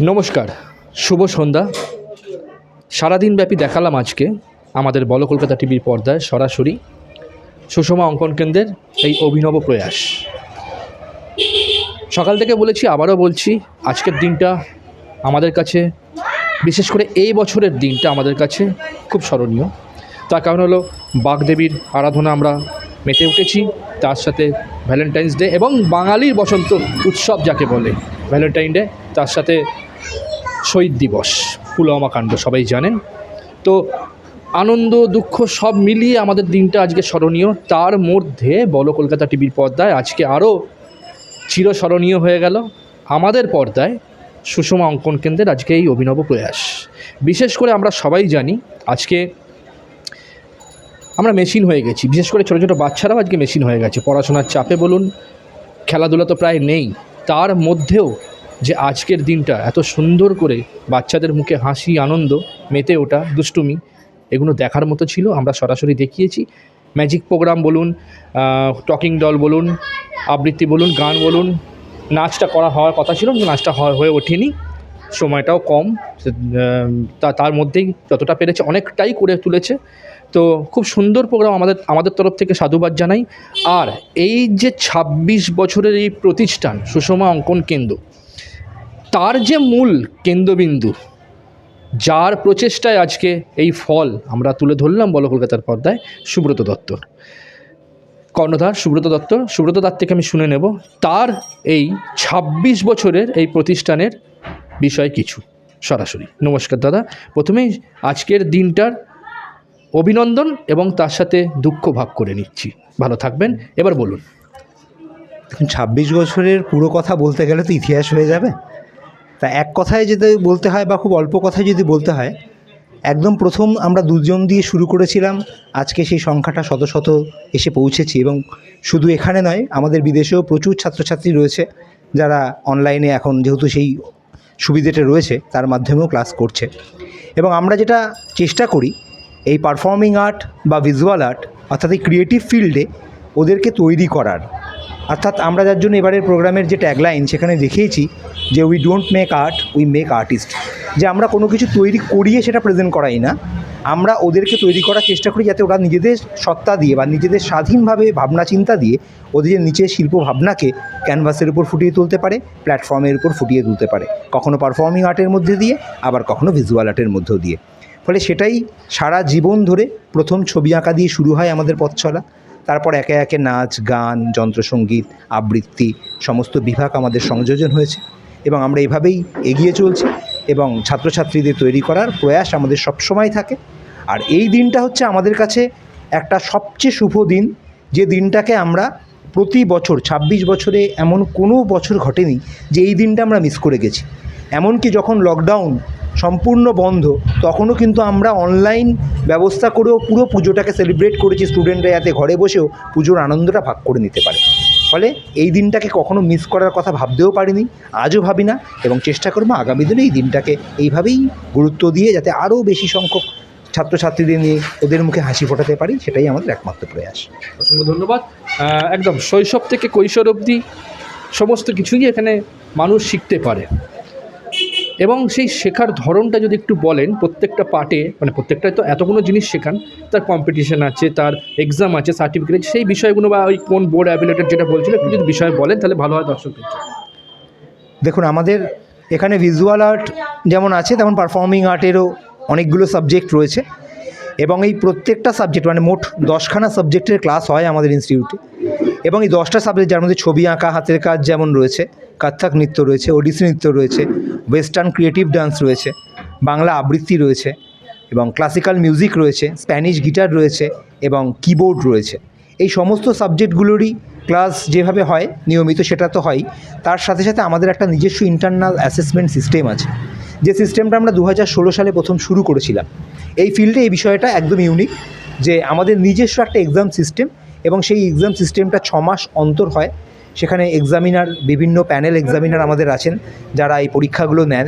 নমস্কার, শুভ সন্ধ্যা। সারাদিন ব্যাপী দেখালাম আজকে আমাদের বল কলকাতা টিভির পর্দায় সরাসরি সুষমা অঙ্কন কেন্দ্রের এই অভিনব প্রয়াস। সকাল থেকে বলেছি, আবারও বলছি, আজকের দিনটা আমাদের কাছে, বিশেষ করে এই বছরের দিনটা আমাদের কাছে খুব স্মরণীয়। তার কারণ হলো, বাগদেবীর আরাধনা আমরা মেতে উঠেছি, তার সাথে ভ্যালেন্টাইন্স ডে এবং বাঙালির বসন্ত উৎসব যাকে বলে ভ্যালেন্টাইন ডে তার সাথে শহীদ দিবস, পুলওয়ামা কাণ্ড, সবাই জানেন। তো আনন্দ, দুঃখ সব মিলিয়ে আমাদের দিনটা আজকে স্মরণীয়। তার মধ্যে বলো কলকাতা টিভির পর্দায় আজকে আরও চিরস্মরণীয় হয়ে গেল। আমাদের পর্দায় সুষমা অঙ্কন কেন্দ্রের আজকে এই অভিনব প্রয়াস। বিশেষ করে আমরা সবাই জানি, আজকে আমরা মেশিন হয়ে গেছি। বিশেষ করে ছোটো ছোটো বাচ্চারাও আজকে মেশিন হয়ে গেছে। পড়াশোনার চাপে বলুন, খেলাধুলা তো প্রায় নেই। তার মধ্যেও যে আজকের দিনটা এত সুন্দর করে বাচ্চাদের মুখে হাসি, আনন্দ, মেতে ওঠা, দুষ্টুমি, এগুলো দেখার মতো ছিল। আমরা সরাসরি দেখিয়েছি। ম্যাজিক প্রোগ্রাম বলুন টকিং ডল বলুন, আবৃত্তি বলুন, গান বলুন, নাচটা করা হওয়ার কথা ছিল, কিন্তু নাচটা হয়- ওঠেনি। সময়টাও কম তার মধ্যেই যতটা পেরেছে অনেকটাই করে তুলেছে। তো খুব সুন্দর প্রোগ্রাম আমাদের আমাদের তরফ থেকে সাধুবাদ জানাই। আর এই যে ২৬ বছরের এই প্রতিষ্ঠান, সুষমা অঙ্কন কেন্দ্র তার যে মূল কেন্দ্রবিন্দু, যার প্রচেষ্টায় আজকে এই ফল আমরা তুলে ধরলাম বলো কলকাতার পর্দায়, সুব্রত দত্ত। কর্ণধার সুব্রত দত্ত সুব্রত দত্ত থেকে আমি শুনে নেব, তার এই ২৬ বছরের এই প্রতিষ্ঠানের বিষয় কিছু, সরাসরি। নমস্কার দাদা, প্রথমেই আজকের দিনটার অভিনন্দন এবং তার সাথে দুঃখ ভাগ করে নিচ্ছি। ভালো থাকবেন, এবার বলুন। ছাব্বিশ বছরের পুরো কথা বলতে গেলে তো ইতিহাস হয়ে যাবে। তা এক কথায় যদি বলতে হয় বা খুব অল্প কথায় যদি বলতে হয়, একদম প্রথম আমরা দুজন দিয়ে শুরু করেছিলাম, আজকে সেই সংখ্যাটা শত শত এসে পৌঁছেছি এবং শুধু এখানে নয়, আমাদের বিদেশেও প্রচুর ছাত্রছাত্রী রয়েছে যারা অনলাইনে এখন যেহেতু সেই সুবিধেটা রয়েছে, তার মাধ্যমেও ক্লাস করছে। এবং আমরা যেটা চেষ্টা করি, এই পারফর্মিং আর্ট বা ভিজুয়াল আর্ট অর্থাৎ এই ক্রিয়েটিভ ফিল্ডে ওদেরকে তৈরি করার। অর্থাৎ আমরা যার জন্য এবারের প্রোগ্রামের যে ট্যাগলাইন সেখানে দেখিয়েছি যে we don't make art we make artist যে আমরা কোনো কিছু তৈরি করিয়ে সেটা প্রেজেন্ট করাই না। আমরা ওদেরকে তৈরি করার চেষ্টা করি যাতে ওরা নিজেদের সত্তা দিয়ে বা নিজেদের স্বাধীনভাবে ভাবনা চিন্তা দিয়ে ওদের নিচের শিল্প ভাবনাকে ক্যানভাসের উপর ফুটিয়ে তুলতে পারে প্ল্যাটফর্মের উপর ফুটিয়ে তুলতে পারে। কখনো পারফর্মিং আর্টের মধ্যে দিয়ে, আবার কখনো ভিজুয়াল আর্টের মধ্যেও দিয়ে। ফলে সেটাই সারা জীবন ধরে প্রথম ছবি আঁকা দিয়ে শুরু হয় আমাদের পথ চলা। তারপর একে একে নাচ, গান, যন্ত্রসঙ্গীত, আবৃত্তি, সমস্ত বিভাগ আমাদের সংযোজন হয়েছে এবং আমরা এভাবেই এগিয়ে চলছি এবং ছাত্রছাত্রীদের তৈরি করার প্রয়াস আমাদের সবসময় থাকে। আর এই দিনটা হচ্ছে আমাদের কাছে একটা সবচেয়ে শুভ দিন। যে দিনটাকে আমরা প্রতি বছর ২৬ বছরে এমন কোনো বছর ঘটেনি যে এই দিনটা আমরা মিস করে গেছি। এমনকি যখন লকডাউন সম্পূর্ণ বন্ধ, তখনও কিন্তু আমরা অনলাইন ব্যবস্থা করেও পুরো পুজোটাকে সেলিব্রেট করেছি। স্টুডেন্টরা যাতে ঘরে বসেও পুজোর আনন্দটা ভাগ করে নিতে পারে। ফলে এই দিনটাকে কখনো মিস করার কথা ভাবতেও পারিনি, আজও ভাবি না এবং চেষ্টা করব আগামী দিনে এই দিনটাকে এইভাবেই গুরুত্ব দিয়ে যাতে আরও বেশি সংখ্যক ছাত্রছাত্রীদের নিয়ে ওদের মুখে হাসি ফোটাতে পারি, সেটাই আমাদের একমাত্র প্রয়াস। অসংখ্য ধন্যবাদ। একদম শৈশব থেকে কৈশোর অবধি সমস্ত কিছুই এখানে মানুষ শিখতে পারে। এবং সেই শেখার ধরনটা যদি একটু বলেন, প্রত্যেকটা পার্টে মানে প্রত্যেকটায় তো এতগুলো জিনিস শেখান, তার কম্পিটিশন আছে, তার এক্সাম আছে সার্টিফিকেট সেই বিষয়গুলো বা ওই কোন বোর্ড অ্যাবিলেটেড যেটা বলছিল, একটু যদি বিষয় বলেন তাহলে ভালো হয় দর্শকদের দেখুন, আমাদের এখানে ভিজুয়াল আর্ট যেমন আছে, তেমন পারফর্মিং আর্টেরও অনেকগুলো সাবজেক্ট রয়েছে। এবং এই প্রত্যেকটা সাবজেক্ট মানে মোট দশখানা সাবজেক্টের ক্লাস হয় আমাদের ইনস্টিটিউটে এবং এই দশটা সাবজেক্ট যার মধ্যে ছবি আঁকা, হাতের কাজ যেমন রয়েছে কত্থক নৃত্য রয়েছে, ওডিসি নৃত্য রয়েছে ওয়েস্টার্ন ক্রিয়েটিভ ডান্স রয়েছে, বাংলা আবৃত্তি রয়েছে এবং ক্লাসিক্যাল মিউজিক রয়েছে স্প্যানিশ গিটার রয়েছে এবং কিবোর্ড রয়েছে। এই সমস্ত সাবজেক্টগুলোরই ক্লাস যেভাবে হয়, নিয়মিত সেটা তো হয়। তার সাথে সাথে আমাদের একটা নিজস্ব ইন্টারনাল অ্যাসেসমেন্ট সিস্টেম আছে। যে সিস্টেমটা আমরা দু হাজার ষোলো সালে প্রথম শুরু করেছিলাম। এই ফিল্ডে এই বিষয়টা একদম ইউনিক যে আমাদের নিজস্ব একটা এক্সাম সিস্টেম এবং সেই এক্সাম সিস্টেমটা ছ মাস অন্তর হয়। সেখানে এক্সামিনার বিভিন্ন প্যানেল এক্সামিনার আমাদের আছেন, যারা এই পরীক্ষাগুলো নেন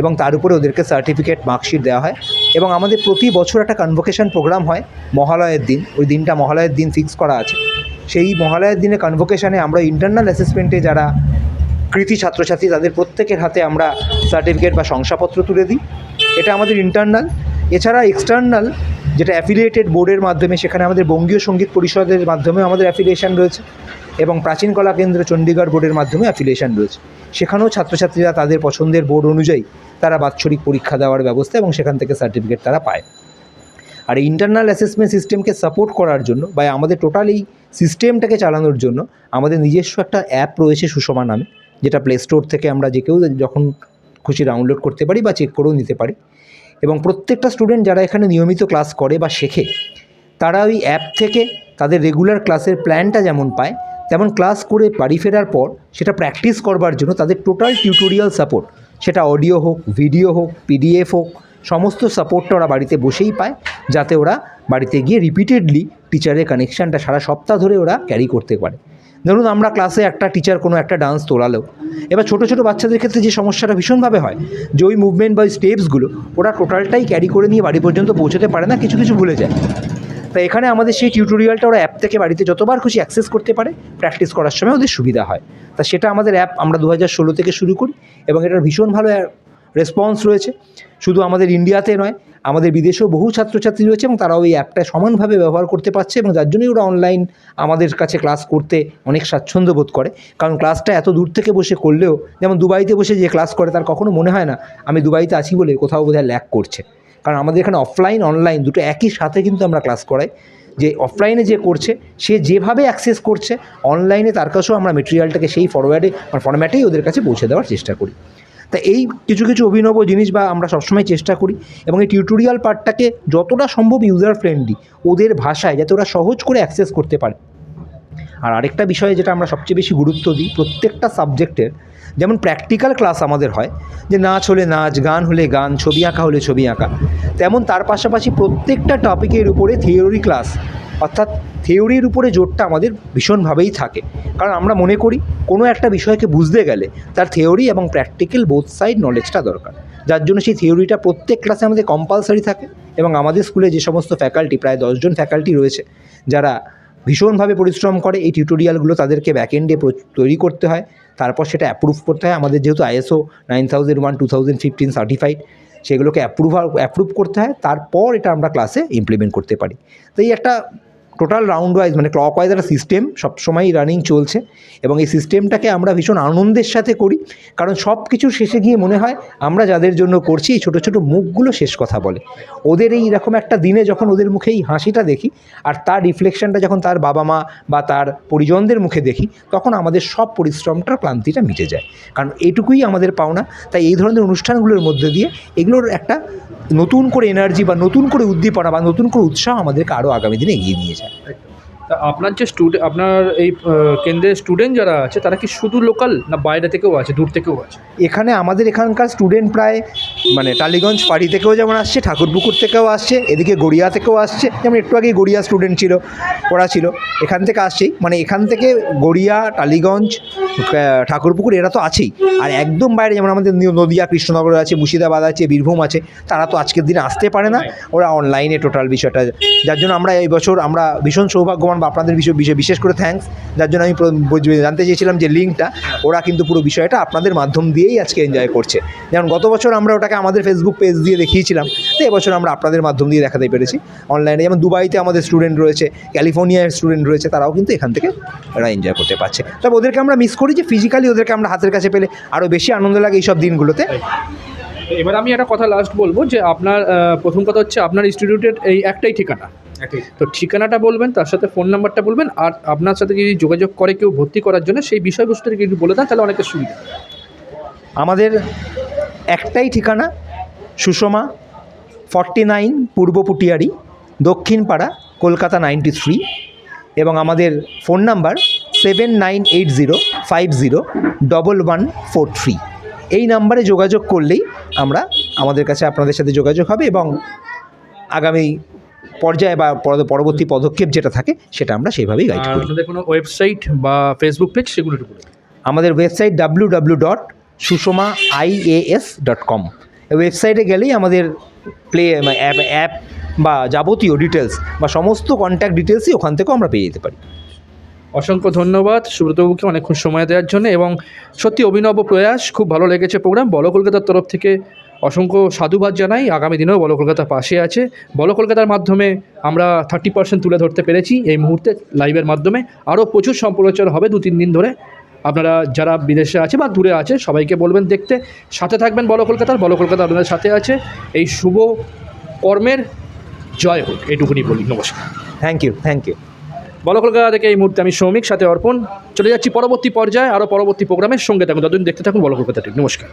এবং তার উপরে ওদেরকে সার্টিফিকেট মার্কশিট দেওয়া হয় এবং আমাদের প্রতি বছর একটা কনভোকেশন প্রোগ্রাম হয় মহালয়ের দিন। ওই দিনটা মহালয়ের দিন ফিক্স করা আছে। সেই মহালয়ের দিনে কনভোকেশনে আমরা ইন্টারনাল অ্যাসেসমেন্টে যারা কৃতি ছাত্রছাত্রী, তাদের প্রত্যেকের হাতে আমরা সার্টিফিকেট বা শংসাপত্র তুলে দিই। এটা আমাদের ইন্টারনাল এছাড়া এক্সটার্নাল যেটা অ্যাফিলিয়েটেড বোর্ডের মাধ্যমে, সেখানে আমাদের বঙ্গীয় সংগীত পরিষদের মাধ্যমে আমাদের অ্যাফিলিয়েশন রয়েছে। এবং প্রাচীন কলা কেন্দ্র চণ্ডীগড় বোর্ডের মাধ্যমে অ্যাফিলিয়েশন রয়েছে। সেখানেও ছাত্রছাত্রীরা তাদের পছন্দের বোর্ড অনুযায়ী তারা বাৎসরিক পরীক্ষা দেওয়ার ব্যবস্থা এবং সেখান থেকে সার্টিফিকেট তারা পায়। আর ইন্টারনাল অ্যাসেসমেন্ট সিস্টেমকে সাপোর্ট করার জন্য বা আমাদের টোটাল এই সিস্টেমটাকে চালানোর জন্য আমাদের নিজস্ব একটা অ্যাপ রয়েছে সুষমা নামে, যেটা প্লে স্টোর থেকে আমরা যে কেউ যখন খুশি ডাউনলোড করতে পারি বা চেক করেও নিতে পারি। এবং প্রত্যেকটা স্টুডেন্ট যারা এখানে নিয়মিত ক্লাস করে বা শেখে, তারা ওই অ্যাপ থেকে তাদের রেগুলার ক্লাসের প্ল্যানটা যেমন পায় তেমন ক্লাস করে বাড়ি ফেরার পর সেটা প্র্যাকটিস করবার জন্য তাদের টোটাল টিউটোরিয়াল সাপোর্ট সেটা অডিও হোক ভিডিও হোক পিডিএফ হোক, সমস্ত সাপোর্টটা ওরা বাড়িতে বসেই পায়, যাতে ওরা বাড়িতে গিয়ে রিপিটেডলি টিচারের কানেকশানটা সারা সপ্তাহ ধরে ওরা ক্যারি করতে পারে। ধরুন আমরা ক্লাসে একটা টিচার কোনো একটা ডান্স তোলালো। এবার ছোটো ছোটো বাচ্চাদের ক্ষেত্রে যে সমস্যাটা ভীষণভাবে হয়, যে ওই মুভমেন্ট বা ওই স্টেপসগুলো ওরা টোটালটাই ক্যারি করে নিয়ে বাড়ি পর্যন্ত পৌঁছতে পারে না, কিছু কিছু ভুলে যায়। তা এখানে আমাদের সেই টিউটোরিয়ালটা ওরা অ্যাপ থেকে বাড়িতে যতবার খুশি অ্যাক্সেস করতে পারে প্র্যাকটিস করার সময় ওদের সুবিধা হয়। তা সেটা আমাদের অ্যাপ আমরা দু হাজার ষোলো থেকে শুরু করি এবং এটার ভীষণ ভালো রেসপন্স রয়েছে। শুধু আমাদের ইন্ডিয়াতে নয়, আমাদের বিদেশেও বহু ছাত্রছাত্রী রয়েছে এবং তারাও এই অ্যাপটা সমানভাবে ব্যবহার করতে পারছে এবং যার জন্যই ওরা অনলাইন আমাদের কাছে ক্লাস করতে অনেক স্বাচ্ছন্দ্য বোধ করে। কারণ ক্লাসটা এত দূর থেকে বসে করলেও, যেমন দুবাইতে বসে যে ক্লাস করে, তার কখনো মনে হয় না, আমি দুবাইতে আছি বলে কোথাও বোধহয় ল্যাক করছে। কারণ আমাদের এখানে অফলাইন অনলাইন দুটো একই সাথে কিন্তু আমরা ক্লাস করাই। যে অফলাইনে যে করছে, সে যেভাবে অ্যাক্সেস করছে অনলাইনে তার কাছেও আমরা মেটেরিয়ালটাকে সেই ফরওয়ার্ডে ফরম্যাটেই ওদের কাছে পৌঁছে দেওয়ার চেষ্টা করি। তা এই কিছু কিছু অভিনব জিনিস বা আমরা সবসময় চেষ্টা করি এবং এই টিউটোরিয়াল পার্টটাকে যতটা সম্ভব ইউজার ফ্রেন্ডলি ওদের ভাষায়, যাতে ওরা সহজ করে অ্যাক্সেস করতে পারে। আর আরেকটা বিষয়ে যেটা আমরা সবচেয়ে বেশি গুরুত্ব দিই প্রত্যেকটা সাবজেক্টের, যেমন প্র্যাকটিক্যাল ক্লাস আমাদের হয়, যে নাচ হলে নাচ, গান হলে গান, ছবি আঁকা হলে ছবি আঁকা, তেমন তার পাশাপাশি প্রত্যেকটা টপিকের উপরে থিওরি ক্লাস অর্থাৎ থিওরির উপরে জোরটা আমাদের ভীষণভাবেই থাকে। কারণ আমরা মনে করি কোনো একটা বিষয়কে বুঝতে গেলে তার থিওরি এবং প্র্যাকটিক্যাল বোথ সাইড নলেজটা দরকার। যার জন্য সেই থিওরিটা প্রত্যেক ক্লাসে আমাদের কম্পালসারি থাকে এবং আমাদের স্কুলে যে সমস্ত ফ্যাকাল্টি প্রায় দশজন ফ্যাকাল্টি রয়েছে, যারা ভীষণভাবে পরিশ্রম করে। এই টিউটোরিয়ালগুলো তাদেরকে ব্যাকএন্ডে তৈরি করতে হয়। তারপর সেটা অ্যাপ্রুভ করতে হয়। আমাদের যেহেতু ISO nine thousand one two thousand fifteen certified সেগুলোকে অ্যাপ্রুভ অ্যাপ্রুভ করতে হয়। তারপর এটা আমরা ক্লাসে ইমপ্লিমেন্ট করতে পারি। তো এই একটা টোটাল রাউন্ড ওয়াইজ মানে ক্লক ওয়াইজ একটা সিস্টেম সবসময়ই রানিং চলছে এবং এই সিস্টেমটাকে আমরা ভীষণ আনন্দের সাথে করি। কারণ সব কিছু শেষে গিয়ে মনে হয় আমরা যাদের জন্য করছি, এই ছোটো ছোটো মুখগুলো শেষ কথা বলে। ওদের এই রকম একটা দিনে যখন ওদের মুখে এই হাসিটা দেখি আর তার রিফ্লেকশনটা যখন তার বাবা মা বা তার পরিজনদের মুখে দেখি, তখন আমাদের সব পরিশ্রমটার ক্লান্তিটা মিটে যায়। কারণ এটুকুই আমাদের পাওনা। তাই এই ধরনের অনুষ্ঠানগুলোর মধ্যে দিয়ে এগুলোর একটা নতুন করে এনার্জি বা নতুন করে উদ্দীপনা বা নতুন করে উৎসাহ আমাদেরকে আরও আগামী দিনে এগিয়ে নিয়ে যায়। তা আপনার যে স্টুডেন্ট আপনার এই কেন্দ্রের স্টুডেন্ট যারা আছে, তারা কি শুধু লোকাল না বাইরে থেকেও আছে, দূর থেকেও আছে? এখানে আমাদের এখানকার স্টুডেন্ট প্রায় মানে টালিগঞ্জ পাড়ি থেকেও যেমন আসছে, ঠাকুরপুকুর থেকেও আসছে, এদিকে গড়িয়া থেকেও আসছে, যেমন একটু আগেই গড়িয়া স্টুডেন্ট ছিল, ওরা ছিল। এখান থেকে আসছেই মানে এখান থেকে গড়িয়া, টালিগঞ্জ ঠাকুরপুকুর এরা তো আছেই। আর একদম বাইরে যেমন আমাদের নদিয়া, কৃষ্ণনগর আছে, মুর্শিদাবাদ আছে, বীরভূম আছে, তারা তো আজকের দিনে আসতে পারে না। ওরা অনলাইনে টোটাল বিষয়টা, যার জন্য আমরা এই বছর আমরা ভীষণ সৌভাগ্যবান বা আপনাদের বিষয় বিষয় বিশেষ করে থ্যাঙ্কস যার জন্য আমি জানতে চেয়েছিলাম যে লিঙ্কটা ওরা কিন্তু পুরো বিষয়টা আপনাদের মাধ্যম দিয়েই আজকে এনজয় করছে। যেমন গত বছর আমরা ওটাকে আমাদের ফেসবুক পেজ দিয়ে দেখিয়েছিলাম, তো এবছর আমরা আপনাদের মাধ্যম দিয়ে দেখাতে পেরেছি। অনলাইনে যেমন দুবাইতে আমাদের স্টুডেন্ট রয়েছে ক্যালিফোর্নিয়ার স্টুডেন্ট রয়েছে, তারাও কিন্তু এখান থেকে ওরা এনজয় করতে পারছে। তবে ওদেরকে আমরা মিস করি যে ফিজিক্যালি ওদেরকে আমরা হাতের কাছে পেলে আরও বেশি আনন্দ লাগে এইসব দিনগুলোতে। এবার আমি একটা কথা লাস্ট বলব যে আপনার প্রথম কথা হচ্ছে আপনার ইনস্টিটিউটের এই একটাই ঠিকানা। তো ঠিকানাটা বলবেন তার সাথে ফোন নাম্বারটা বলবেন আর আপনার সাথে যদি যোগাযোগ করে কেউ ভর্তি করার জন্য সেই বিষয়বস্তুটা যদি বলে দেন তাহলে অনেকটা সুবিধা। আমাদের একটাই ঠিকানা সুষমা ফর্টি নাইন পূর্ব পুটিয়ারি দক্ষিণ পাড়া কলকাতা নাইনটি থ্রি এবং আমাদের phone number seven nine eight zero five zero double one four three. এই নাম্বারে যোগাযোগ করলেই আমরা আমাদের কাছে আপনাদের সাথে যোগাযোগ হবে এবং আগামী পর্যায়ে বা পরবর্তী পদক্ষেপ যেটা থাকে সেটা আমরা সেইভাবেই গাইড করি। আপনাদের কোনো ওয়েবসাইট বা ফেসবুক পেজ সেগুলো আমাদের website W W dot Sushma IAS dot com ওয়েবসাইটে গেলেই আমাদের প্লে অ্যাপ অ্যাপ বা যাবতীয় ডিটেলস বা সমস্ত কন্ট্যাক্ট ডিটেলসই ওখান থেকেও আমরা পেয়ে যেতে পারি। অসংখ্য ধন্যবাদ সুব্রতবাবুকে অনেকক্ষণ সময় দেওয়ার জন্য এবং সত্যি অভিনব প্রয়াস খুব ভালো লেগেছে প্রোগ্রাম বলো কলকাতার তরফ থেকে অসংখ্য সাধুবাদ জানাই। আগামী দিনেও বলো কলকাতা পাশে আছে। বলো কলকাতার মাধ্যমে আমরা থার্টি পার্সেন্ট তুলে ধরতে পেরেছি এই মুহূর্তে লাইভের মাধ্যমে। আরও প্রচুর সম্প্রচার হবে দু তিন দিন ধরে। আপনারা যারা বিদেশে আছে বা দূরে আছে সবাইকে বলবেন দেখতে। সাথে থাকবেন বলো কলকাতার। বলো কলকাতা আপনাদের সাথে আছে। এই শুভ কর্মের জয় হোক। এইটুকুনি বলি। নমস্কার। থ্যাংক ইউ থ্যাংক ইউ বলো কলকাতা থেকে এই মুহূর্তে আমি শ্রমিক সাথে অর্পণ। চলে যাচ্ছি পরবর্তী পর্যায়ে। আরও পরবর্তী প্রোগ্রামের সঙ্গে থাকুন। ততদিন দেখতে থাকুন বলো কলকাতা নমস্কার।